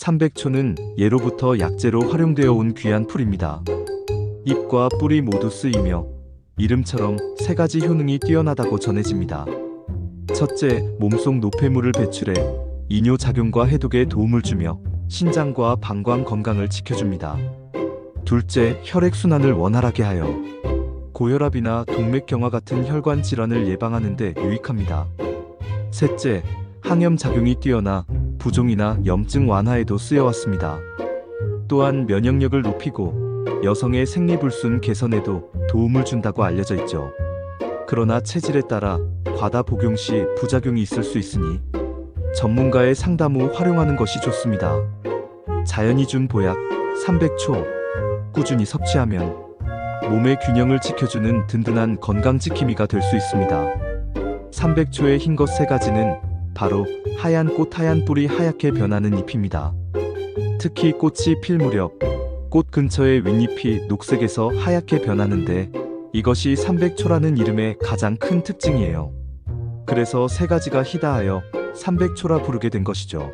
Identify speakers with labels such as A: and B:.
A: 삼백초는 예로부터 약재로 활용되어 온 귀한 풀입니다. 잎과 뿌리 모두 쓰이며 이름처럼 세 가지 효능이 뛰어나다고 전해집니다. 첫째, 몸속 노폐물을 배출해 이뇨 작용과 해독에 도움을 주며 신장과 방광 건강을 지켜줍니다. 둘째, 혈액 순환을 원활하게 하여 고혈압이나 동맥경화 같은 혈관 질환을 예방하는 데 유익합니다. 셋째, 항염 작용이 뛰어나 부종이나 염증 완화에도 쓰여왔습니다. 또한 면역력을 높이고 여성의 생리불순 개선에도 도움을 준다고 알려져 있죠. 그러나 체질에 따라 과다 복용 시 부작용이 있을 수 있으니 전문가의 상담 후 활용하는 것이 좋습니다. 자연이 준 보약 300초 꾸준히 섭취하면 몸의 균형을 지켜주는 든든한 건강 지킴이가 될 수 있습니다. 300초의 흰 것 세 가지는 바로 하얀 꽃 하얀 뿌리 하얗게 변하는 잎입니다. 특히 꽃이 필 무렵 꽃 근처의 윗잎이 녹색에서 하얗게 변하는데 이것이 300초라는 이름의 가장 큰 특징이에요. 그래서 세 가지가 희다하여 300초라 부르게 된 것이죠.